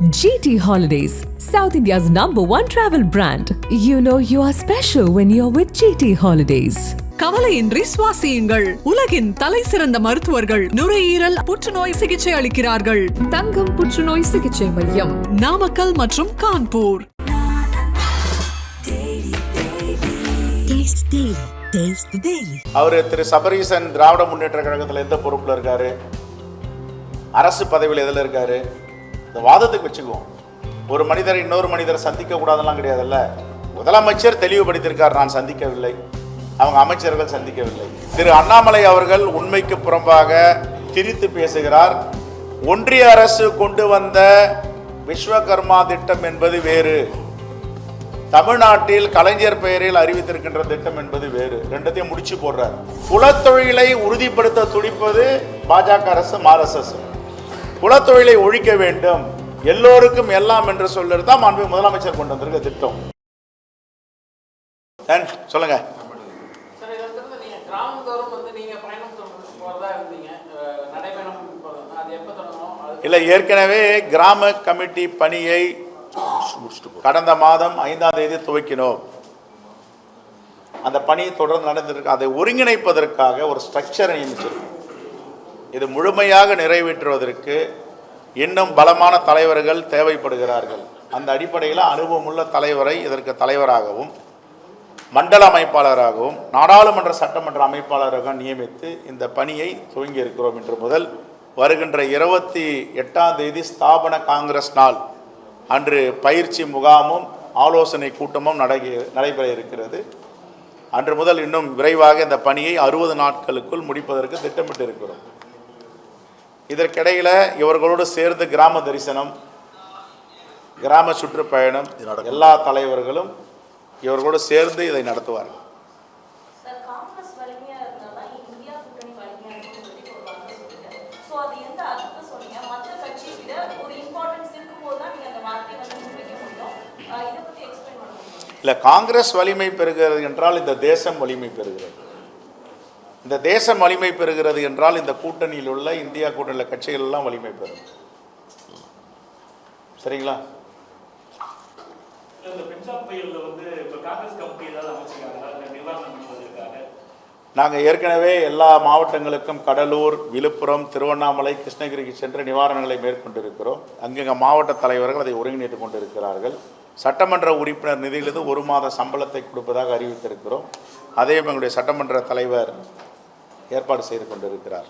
GT Holidays, South India's number one travel brand. You know you are special when you're with GT Holidays. கவலையின்றி சுவாசியுங்கள். உலகின் தலை சிறந்த மருத்துவர்கள் நுரையீரல் புற்றுநோய் சிகிச்சை அளிக்கிறார்கள். தங்கம் புற்றுநோய் சிகிச்சை மையம் நாமக்கல் மற்றும் கான்பூர். அவர் திரு சபரீசன் திராவிட முன்னேற்ற கழகத்தில் எந்த பொறுப்பில் இருக்காரு? அரசு பதவியில் எதில் இருக்காரு? இந்த வாதத்துக்கு வச்சுக்குவோம். ஒரு மனிதர் இன்னொரு மனிதரை சந்திக்க கூடாதெல்லாம் கிடையாதுல்ல? முதலமைச்சர் தெளிவுபடுத்தியிருக்கார் நான் சந்திக்கவில்லை. அவங்க அமைச்சர்கள் சந்திக்கவில்லை. திரு அண்ணாமலை அவர்கள் உண்மைக்கு புறம்பாக திரித்து பேசுகிறார். ஒன்றிய அரசு கொண்டு வந்த விஸ்வகர்மா திட்டம் என்பது வேறு. தமிழ்நாட்டில் கலைஞர் பெயரில் அறிவித்திருக்கின்ற திட்டம் என்பது வேறு. ரெண்டத்தையும் முடிச்சு போடுறார். குலத்தொழிலை உறுதிப்படுத்த துடிப்பது பாஜக அரசு ஆர்எஸ்எஸ் குலத்தொழிலை ஒழிக்க வேண்டும். எல்லோருக்கும் எல்லாம் என்று சொல்றது தான் மாண்பு முதலமைச்சர் கொண்டு வந்திருக்க திட்டம். சொல்லுங்க. இல்லை ஏற்கனவே கிராம கமிட்டி பணியை கடந்த மாதம் ஐந்தாம் தேதி துவக்கினோம். அந்த பணி தொடர்ந்து நடந்திருக்கு. அதை ஒருங்கிணைப்பதற்காக ஒரு ஸ்ட்ரக்சரை நியமிச்சிருக்கோம் இது முழுமையாக நிறைவேற்றுவதற்கு இன்னும் பலமான தலைவர்கள் தேவைப்படுகிறார்கள். அந்த அடிப்படையில் அனுபவமுள்ள தலைவரை இதற்கு தலைவராகவும் மண்டல அமைப்பாளராகவும் நாடாளுமன்ற சட்டமன்ற அமைப்பாளராக நியமித்து இந்த பணியை துவங்கி இருக்கிறோம் இன்று முதல். வருகின்ற இருபத்தி எட்டாம் தேதி ஸ்தாபன காங்கிரஸ் நாள். அன்று பயிற்சி முகாமும் ஆலோசனை கூட்டமும் நடை நடைபெற இருக்கிறது. அன்று முதல் இன்னும் விரைவாக இந்த பணியை அறுபது நாட்களுக்குள் முடிப்பதற்கு திட்டமிட்டு இருக்கிறோம் இதற்கிடையில் இவர்களோடு சேர்ந்து கிராம தரிசனம் கிராம சுற்றுப்பயணம் எல்லா தலைவர்களும் இவர்களோடு சேர்ந்து இதை நடத்துவார்கள். இல்லை காங்கிரஸ் வலிமை பெறுகிறது என்றால் இந்த தேசம் வலிமை பெறுகிறது. இந்த தேசம் வலிமை பெறுகிறது என்றால் இந்த கூட்டணியில் உள்ள இந்தியா கூட்டணியில் கட்சிகள் எல்லாம் வலிமை பெறும். சரிங்களா? நாங்கள் ஏற்கனவே எல்லா மாவட்டங்களுக்கும் கடலூர் விழுப்புரம் திருவண்ணாமலை கிருஷ்ணகிரிக்கு சென்று நிவாரணங்களை மேற்கொண்டிருக்கிறோம். அங்கங்க மாவட்ட தலைவர்கள் அதை ஒருங்கிணைத்து கொண்டிருக்கிறார்கள். சட்டமன்ற உறுப்பினர் நிதியிலிருந்து ஒரு மாத சம்பளத்தை கொடுப்பதாக அறிவித்திருக்கிறோம். அதையும் எங்களுடைய சட்டமன்ற தலைவர் ஏற்பாடு செய்து கொண்டிருக்கிறார்.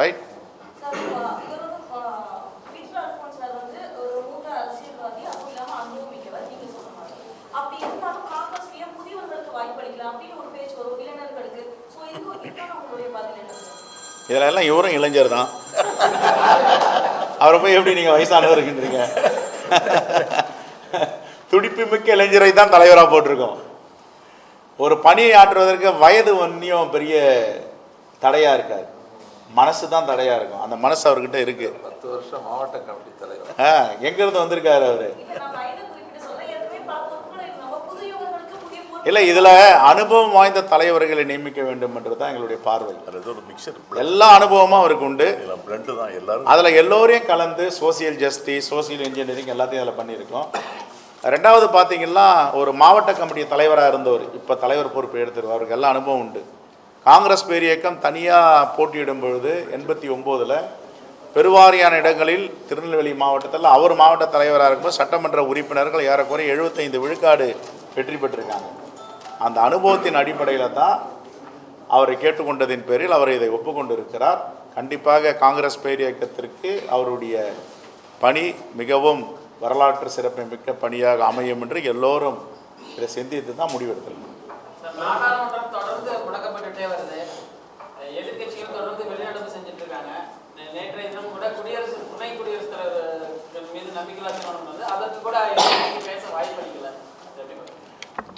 ரைட் இதெல்லாம் இவரும் இளைஞர் தான். அவரை போய் எப்படி நீங்கள் வயசானவர் இருக்கின்றீங்க? துடிப்பு மிக்க இளைஞரை தான் தலைவராக போட்டிருக்கோம். ஒரு பணியை ஆற்றுவதற்கு வயது ஒன்றியும் பெரிய தடையாக இருக்காது. மனசு தான் தடையாக இருக்கும். அந்த மனசு அவர்கிட்ட இருக்கு. பத்து வருஷம் மாவட்ட கமிட்டி தலைவர். ஆ எங்கேருந்து வந்திருக்காரு அவர்? இல்ல இதில் அனுபவம் வாய்ந்த தலைவர்களை நியமிக்க வேண்டும் என்றது தான் எங்களுடைய பார்வை. அது ஒரு மிக்சர் எல்லா அனுபவமும் அவருக்கு உண்டு. பிளண்டு தான் எல்லாரும் அதில் எல்லோரையும் கலந்து சோசியல் ஜஸ்டிஸ் சோசியல் இன்ஜினியரிங் எல்லாத்தையும் அதில் பண்ணியிருக்கோம். ரெண்டாவது பார்த்தீங்கன்னா ஒரு மாவட்ட கமிட்டி தலைவராக இருந்தவர். இப்போ தலைவர் பொறுப்பு எடுத்துருவார். அவருக்கு எல்லா அனுபவம் உண்டு. காங்கிரஸ் பேரியக்கம் தனியாக போட்டியிடும் பொழுது எண்பத்தி ஒம்போதில் பெருவாரியான இடங்களில் திருநெல்வேலி மாவட்டத்தில் அவர் மாவட்ட தலைவராக இருக்கும்போது சட்டமன்ற உறுப்பினர்கள் ஏறக்குறைய எழுபத்தைந்து விழுக்காடு வெற்றி பெற்றிருக்காங்க. அந்த அனுபவத்தின் அடிப்படையில் தான் அவரை கேட்டுக்கொண்டதின் பேரில் அவர் இதை ஒப்புக்கொண்டிருக்கிறார். கண்டிப்பாக காங்கிரஸ் பேரியக்கத்திற்கு அவருடைய பணி மிகவும் வரலாற்று சிறப்பை மிக்க பணியாக அமையும் என்று எல்லோரும் இதை சிந்தித்து தான் முடிவெடுத்திருக்கோம்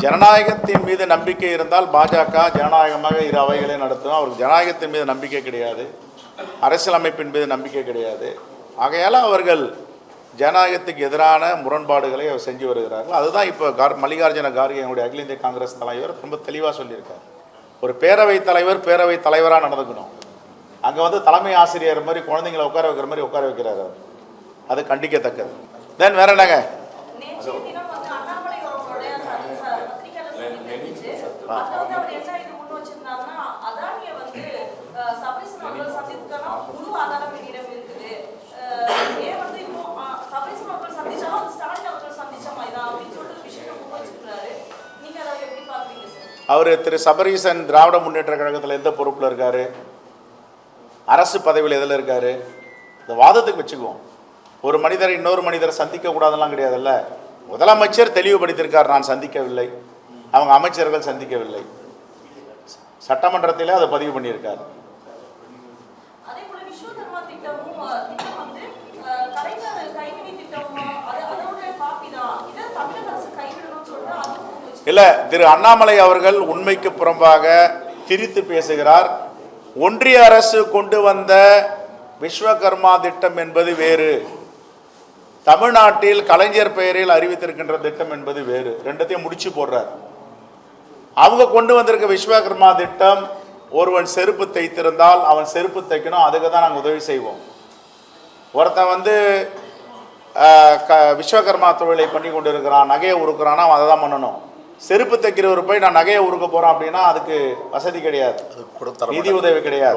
ஜனநாயகத்தின் மீது நம்பிக்கை இருந்தால் பாஜக ஜனநாயகமாக இரு அவைகளை நடத்தும். அவருக்கு ஜனநாயகத்தின் மீது நம்பிக்கை கிடையாது. அரசியலமைப்பின் மீது நம்பிக்கை கிடையாது. ஆகையால் அவர்கள் ஜனநாயகத்துக்கு எதிரான முரண்பாடுகளை அவர் செஞ்சு வருகிறார்கள். அதுதான் இப்போ கார் மல்லிகார்ஜுன கார்கே என்னுடைய அகில இந்திய காங்கிரஸ் தலைவர் ரொம்ப தெளிவாக சொல்லியிருக்கார். ஒரு பேரவைத் தலைவர் பேரவைத் தலைவராக நடந்துக்கணும். அங்கே வந்து தலைமை ஆசிரியர் மாதிரி குழந்தைங்களை உட்கார வைக்கிற மாதிரி உட்கார வைக்கிறார் அது கண்டிக்கத்தக்கது. தென் வேற என்னங்க? அவர் திரு சபரீசன் திராவிட முன்னேற்ற கழகத்தில் எந்த பொறுப்பில் இருக்காரு? அரசு பதவியில் எதில் இருக்காரு? இந்த வாதத்துக்கு வச்சுக்குவோம். ஒரு மனிதரை இன்னொரு மனிதரை சந்திக்க கூடாதெல்லாம் கிடையாதுல்ல? முதலமைச்சர் தெளிவுபடுத்தியிருக்கார் நான் சந்திக்கவில்லை. அவங்க அமைச்சர்கள் சந்திக்கவில்லை. சட்டமன்றத்திலே அதை பதிவு பண்ணியிருக்கார். இல்ல திரு அண்ணாமலை அவர்கள் உண்மைக்கு புறம்பாக திரித்து பேசுகிறார். ஒன்றிய அரசு கொண்டு வந்த விஸ்வகர்மா திட்டம் என்பது வேறு. தமிழ்நாட்டில் கலைஞர் பெயரில் அறிவித்திருக்கின்ற திட்டம் என்பது வேறு. ரெண்டத்தையும் முடிச்சு போடுறார். அவங்க கொண்டு வந்திருக்க விஸ்வகர்மா திட்டம் ஒருவன் செருப்பு தைத்திருந்தால் அவன் செருப்பு தைக்கணும் அதுக்கு தான் நாங்கள் உதவி செய்வோம். ஒருத்தன் வந்து க விஸ்வகர்மா தொழிலை பண்ணி கொண்டு இருக்கிறான் நகையை உருக்குறான்னா அவன் அதை தான் பண்ணணும். செருப்பு தைக்கிறவர் போய் நான் நகையை உருக்க போகிறேன் அப்படின்னா அதுக்கு வசதி கிடையாது. நிதி உதவி கிடையாது.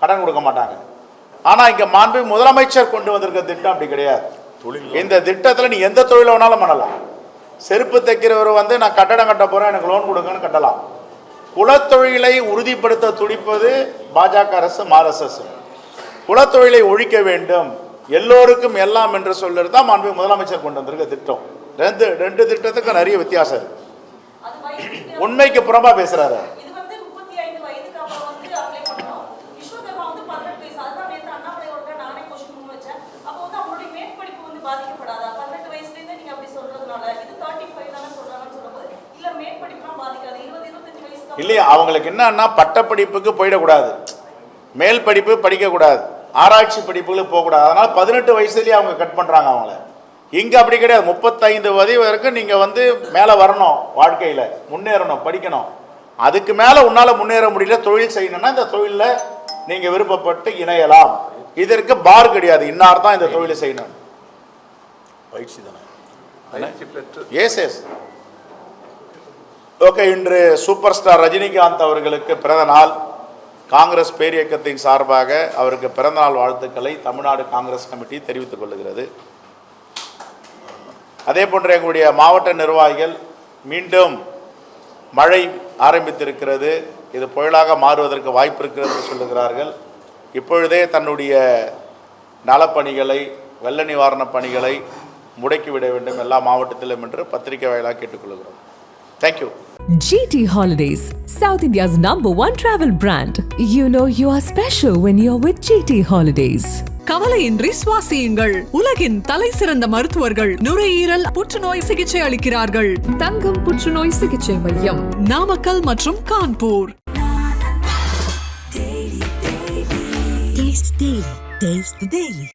கடன் கொடுக்க மாட்டாங்க. ஆனால் இங்கே மாண்பு முதலமைச்சர் கொண்டு வந்திருக்க திட்டம் அப்படி கிடையாது. இந்த திட்டத்தில் நீ எந்த தொழில் வேணாலும் பண்ணலாம். செருப்பு தைக்கிறவர் வந்து நான் கட்டடம் கட்ட போகிறேன் எனக்கு லோன் கொடுங்கன்னு கட்டலாம். குலத்தொழிலை உறுதிப்படுத்த துடிப்பது பாஜக அரசு ஆர்எஸ்எஸ் குலத்தொழிலை ஒழிக்க வேண்டும். எல்லோருக்கும் எல்லாம் என்று சொல்றது தான் மாண்பு முதலமைச்சர் கொண்டு வந்திருக்க திட்டம். ரெண்டு ரெண்டு திட்டத்துக்கும் நிறைய வித்தியாசம் இருக்கு. அது வயசுக்கு உண்மைக்கு புறம்பா பேசுறாரு இது வந்து முப்பத்தி ஐந்து வயதுக்கு அப்புறம் வந்து அப்ளை பண்ணணும் விஸ்வகர்மா வந்து பதினெட்டு வயசு அதுதான் நேற்று அண்ணாமலை அவர்கிட்ட நானே கொஸ்டின் முன் வச்சேன் அப்போ வந்து அவங்களுடைய மேற்படிப்பு வந்து பாதிக்கப்படாதா பதினெட்டு வயசுலேருந்து நீங்க அப்படி சொல்றதுனால இது தேர்ட்டி ஃபைவ் தானே சொல்றாங்கன்னு சொல்லும்போது இல்ல மேற்படிப்புலாம் பாதிக்காது இருபது இருபத்தஞ்சு வயசுக்கு இல்லையா? அவங்களுக்கு என்னன்னா பட்டப்படிப்புக்கு போயிடக்கூடாது. மேல் படிப்பு படிக்கக்கூடாது ஆராய்ச்சி படிப்புகளுக்கு போகக்கூடாது அதனால பதினெட்டு வயசுலயே அவங்க கட் பண்றாங்க அவங்கள. இங்க அப்படி கிடையாது. முப்பத்தைந்து வயது வரைக்கும் நீங்க வந்து மேலே வரணும் வாழ்க்கையில. முன்னேறணும் படிக்கணும். அதுக்கு மேல உன்னால முன்னேற முடியல தொழில் செய்யணும்னா இந்த தொழில்ல நீங்க விருப்பப்பட்டு இணையலாம். இதற்கு பார் கிடையாது. இன்னார் தான் இந்த தொழிலை செய்யணும். பயிற்சி தானே? பயிற்சி பெற்று எஸ் எஸ் ஓகே இன்று சூப்பர் ஸ்டார் ரஜினிகாந்த் அவர்களுக்கு பிறந்த நாள். காங்கிரஸ் பேரியக்கத்தின் சார்பாக அவருக்கு பிறந்தநாள் வாழ்த்துக்களை தமிழ்நாடு காங்கிரஸ் கமிட்டி தெரிவித்துக் கொள்கிறது அதே போன்று எங்களுடைய மாவட்ட நிர்வாகிகள் மீண்டும் மழை ஆரம்பித்திருக்கிறது. இது புயலாக மாறுவதற்கு வாய்ப்பு இருக்கிறது என்று சொல்லுகிறார்கள். இப்பொழுதே தன்னுடைய நலப்பணிகளை வெள்ள நிவாரணப் பணிகளை முடக்கிவிட வேண்டும். எல்லா மாவட்டத்திலும் என்று பத்திரிகை வாயிலாக கேட்டுக்கொள்கிறோம் thank you GT Holidays, South India's number one travel brand. You know you are special when you're with GT Holidays. கவலையின்றி சுவாசியுங்கள் உலகின் தலை சிறந்த மருத்துவர்கள் நுரையீரல் புற்றுநோய் சிகிச்சை அளிக்கிறார்கள் தங்கம் புற்றுநோய் சிகிச்சை மையம் நாமக்கல் மற்றும் Kanpur Taste Daily. Taste the Daily.